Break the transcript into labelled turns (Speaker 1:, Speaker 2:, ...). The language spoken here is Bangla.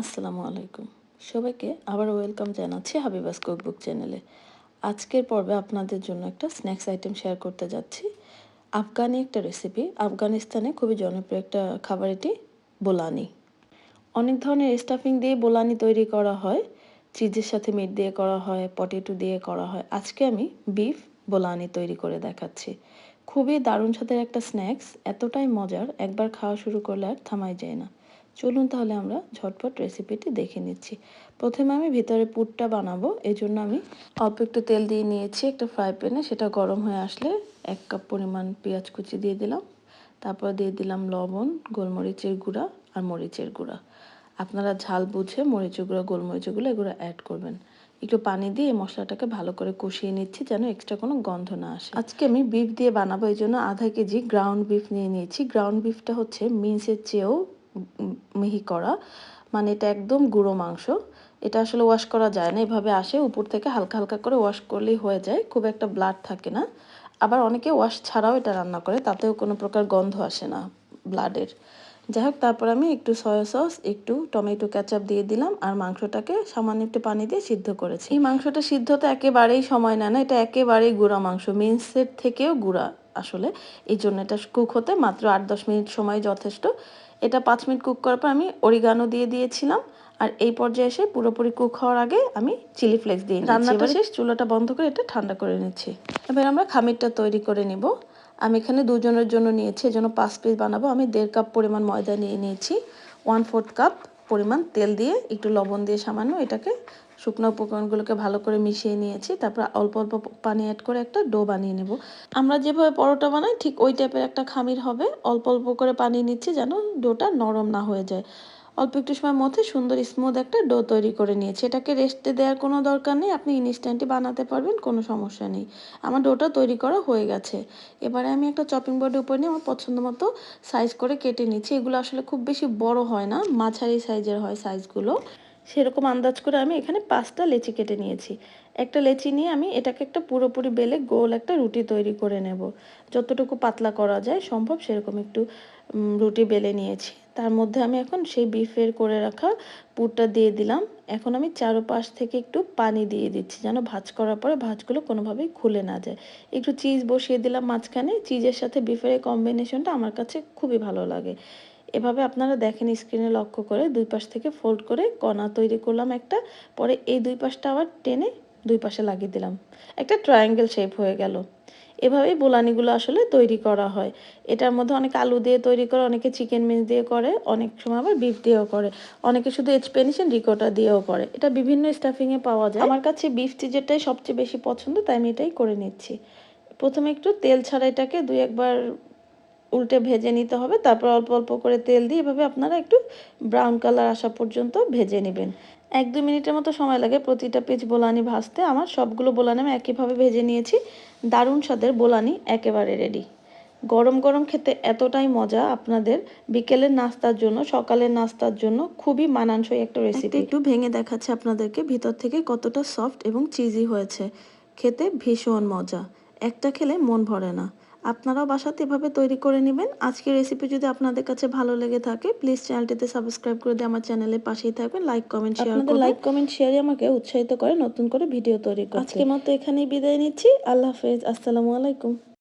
Speaker 1: আসসালামু আলাইকুম। সবাইকে আবার ওয়েলকাম জানাচ্ছি হাবিবাস কুকবুক চ্যানেলে। আজকের পর্বে আপনাদের জন্য একটা স্ন্যাক্স আইটেম শেয়ার করতে যাচ্ছি। আফগানি একটা রেসিপি। আফগানিস্তানে খুবই জনপ্রিয় একটা খাবার এটি, বোলানি। অনেক ধরনের স্টাফিং দিয়ে বোলানি তৈরি করা হয়। চিজের সাথে মিট দিয়ে করা হয় পটেটো দিয়ে করা হয়। আজকে আমি বিফ বোলানি তৈরি করে দেখাচ্ছি। খুবই দারুণ স্বাদের একটা স্ন্যাক্স। এতটাই মজার, একবার খাওয়া শুরু করলে আর থামাই যায় না। চলুন তাহলে আমরা ঝটপট রেসিপিটি দেখে নিচ্ছি। প্রথমে আমি ভিতরে পুরটা বানাবো এই জন্য আমি অল্প একটু তেল দিয়ে নিয়েছি একটা ফ্রাই প্যানে সেটা গরম হয়ে আসলে এক কাপ পরিমাণ পেঁয়াজ কুচি দিয়ে দিলাম। তারপর দিয়ে দিলাম লবণ, গোলমরিচের গুঁড়া আর মরিচের গুঁড়া। আপনারা ঝাল বুঝে মরিচের গুঁড়া, গোলমরিচের গুঁড়া এগুলো অ্যাড করবেন। একটু পানি দিয়ে মশলাটাকে ভালো করে কষিয়ে নিচ্ছি যেন এক্সট্রা কোনো গন্ধ না আসে। আজকে আমি বিফ দিয়ে বানাবো এই জন্য আধা কেজি গ্রাউন্ড বিফ নিয়ে নিয়েছি। গ্রাউন্ড বিফটা হচ্ছে মিন্সের চেয়েও মিহি করা। মানে এটা একদম গুঁড়ো মাংস। এটা আসলে ওয়াশ করা যায় না, এভাবে আসে। উপর থেকে হালকা হালকা করে ওয়াশ করলেই হয়ে যায়। খুব একটা ব্লাড থাকে না। আবার অনেকে ওয়াশ ছাড়াও এটা রান্না করে, তাতেও কোনো প্রকার গন্ধ আসে না ব্লাডের যাই হোক, তারপর আমি একটু সয়া সস একটু টমেটো ক্যাচাপ দিয়ে দিলাম আর মাংসটাকে সামান্য একটু পানি দিয়ে সিদ্ধ করেছি। এই মাংসটা সিদ্ধ তো একেবারেই সময় নেয় না, এটা একেবারেই গুঁড়া মাংস। মিন্সের থেকেও গুঁড়া। আসলে। এই জন্য এটা কুক হতে মাত্র আট দশ মিনিট সময় যথেষ্ট। এটা পাঁচ মিনিট কুক করার পর আমি অরিগানো দিয়ে দিয়েছিলাম। আর এই পর্যায়ে এসে পুরোপুরি কুক হওয়ার আগে আমি চিলি ফ্লেক্স দিয়ে রান্নাটা শেষ? চুলাটা বন্ধ করে এটা ঠান্ডা করে নিচ্ছি। এবার আমরা খামিরটা তৈরি করে নিব। আমি এখানে দুজনের জন্য নিয়েছি। এজন্য পাঁচ পিস বানাবো। আমি দেড় কাপ পরিমাণ ময়দা নিয়ে নিয়েছি। ওয়ান ফোর্থ কাপ পরিমাণ তেল দিয়ে একটু লবণ দিয়ে সামান্য এটাকে শুকনো উপকরণগুলোকে ভালো করে মিশিয়ে নিয়েছি, তারপর অল্প অল্প পানি অ্যাড করে একটা ডো বানিয়ে নেব। আমরা যেভাবে পরোটা বানাই, ঠিক ওই টাইপের একটা খামির হবে। অল্প অল্প করে পানি নিচ্ছি যেন ডোটা নরম না হয়ে যায়। অল্প একটু সময় মধ্যে সুন্দর স্মুথ একটা ডো তৈরি করে নিয়েছি। এটাকে রেস্টে দেওয়ার কোনো দরকার নেই, আপনি ইনস্ট্যান্টই বানাতে পারবেন, কোনো সমস্যা নেই। আমার ডোটা তৈরি করা হয়ে গেছে। এবারে আমি একটা চপিং বোর্ডের উপর নিয়ে আমার পছন্দ মতো সাইজ করে কেটে নিচ্ছি। এগুলো আসলে খুব বেশি বড় হয় না, মাঝারি সাইজের হয় সাইজগুলো সেরকম আন্দাজ করে আমি এখানে পাঁচটা লেচি কেটে নিয়েছি। একটা লেচি নিয়ে আমি এটাকে একটা পুরোপুরি বেলে গোল একটা রুটি তৈরি করে নেব। যতটুকু পাতলা করা যায় সম্ভব সেরকম একটু রুটি বেলে নিয়েছি। তার মধ্যে আমি এখন সেই বিফের করে রাখা পুরটা দিয়ে দিলাম। এখন আমি চারোপাশ থেকে একটু পানি দিয়ে দিচ্ছি যেন ভাজ করার পরে ভাজগুলো কোনোভাবেই খুলে না যায়। একটু চিজ বসিয়ে দিলাম মাঝখানে। চিজের সাথে বিফের এই কম্বিনেশনটা আমার কাছে খুবই ভালো লাগে। এভাবে আপনারা দেখেন স্ক্রিনে লক্ষ্য করে দুই পাশ থেকে ফোল্ড করে কণা তৈরি করলাম একটা, পরে এই দুই পাশটা আবার টেনে দুই পাশে লাগিয়ে দিলাম। একটা ট্রায়াঙ্গেল শেপ হয়ে গেল। এভাবেই বোলানিগুলো আসলে তৈরি করা হয়। এটার মধ্যে অনেক আলু দিয়ে তৈরি করে, অনেকে চিকেন মিস দিয়ে করে, অনেক সময় আবার বিফ দিয়েও করে, অনেকে শুধু এক্সপেনিশন রিকোটা দিয়েও করে। এটা বিভিন্ন স্টাফিংয়ে পাওয়া যায়। আমার কাছে বিফ চিজেরটাই সবচেয়ে বেশি পছন্দ, তাই আমি এটাই করে নিচ্ছি। প্রথমে একটু তেল ছাড়া এটাকে দুই একবার উল্টে ভেজে নিতে হবে তারপর অল্প অল্প করে তেল দিয়ে এভাবে আপনারা একটু ব্রাউন কালার আসা পর্যন্ত ভেজে নেবেন। এক দু মিনিটের মতো সময় লাগে প্রতিটা পেজ বোলানি ভাজতে। আমার সবগুলো বোলানি আমি একইভাবে ভেজে নিয়েছি। দারুণ স্বাদের বোলানি একেবারে রেডি গরম গরম খেতে এতটাই মজা আপনাদের বিকেলের নাস্তার জন্য সকালের নাস্তার জন্য খুবই মানানসই একটা রেসিপি একটু ভেঙে দেখাচ্ছে আপনাদেরকে ভিতর থেকে কতটা সফট এবং চিজি হয়েছে। খেতে ভীষণ মজা। একটা খেলে মন ভরে না। আপনারাও বাসাতে এভাবে তৈরি করে নেবেন। আজকের রেসিপি যদি আপনাদের কাছে ভালো লেগে থাকে প্লিজ চ্যানেলটিতে সাবস্ক্রাইব করে দিয়ে আমার চ্যানেলের পাশেই থাকবেন। লাইক কমেন্ট শেয়ার আপনাদের লাইক কমেন্ট শেয়ারই আমাকে উৎসাহিত করে নতুন করে ভিডিও তৈরি করতে। আজকের মতো এখানেই বিদায় নিচ্ছি। আল্লাহ হাফেজ। আসসালামু আলাইকুম।